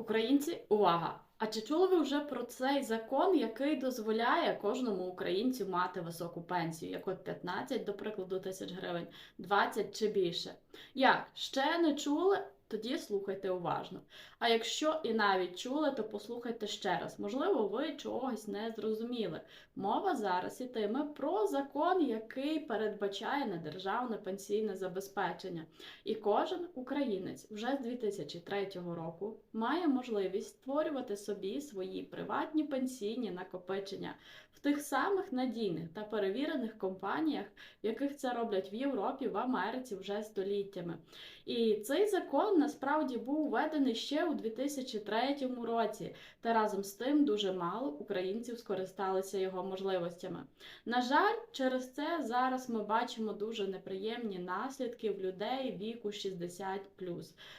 Українці, увага! А чи чули ви вже про цей закон, який дозволяє кожному українцю мати високу пенсію, як от 15, до прикладу, тисяч гривень, 20 чи більше? Як ще не чули? Тоді слухайте уважно. А якщо і навіть чули, то послухайте ще раз. Можливо, ви чогось не зрозуміли. Мова зараз ітиме про закон, який передбачає недержавне пенсійне забезпечення. І кожен українець вже з 2003 року має можливість створювати собі свої приватні пенсійні накопичення в тих самих надійних та перевірених компаніях, яких це роблять в Європі, в Америці вже століттями. І цей закон насправді був введений ще у 2003 році, та разом з тим дуже мало українців скористалися його можливостями. На жаль, через це зараз ми бачимо дуже неприємні наслідки в людей віку 60+.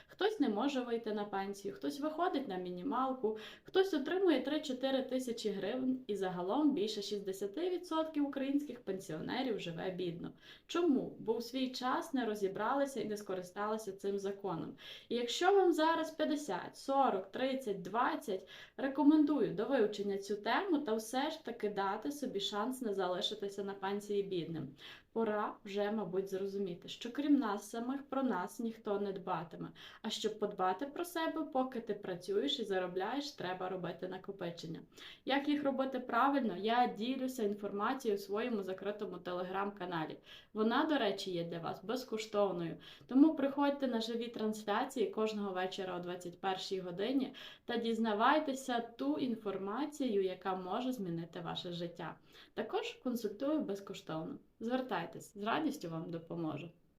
Хтось не може вийти на пенсію, хтось виходить на мінімалку, хтось отримує 3-4 тисячі гривень, і загалом більше 60% українських пенсіонерів живе бідно. Чому? Бо у свій час не розібралися і не скористалися цим законом. І якщо вам зараз 50, 40, 30, 20, рекомендую до вивчення цю тему та все ж таки дати собі шанс не залишитися на пенсії бідним. Пора вже, мабуть, зрозуміти, що крім нас самих про нас ніхто не дбатиме. А щоб подбати про себе, поки ти працюєш і заробляєш, треба робити накопичення. Як їх робити правильно, я ділюся інформацією у своєму закритому телеграм-каналі. Вона, до речі, є для вас безкоштовною. Тому приходьте на живі трансляції кожного вечора о 21 годині та дізнавайтеся ту інформацію, яка може змінити ваше життя. Також консультую безкоштовно. Звертайтесь, з радістю вам допоможу.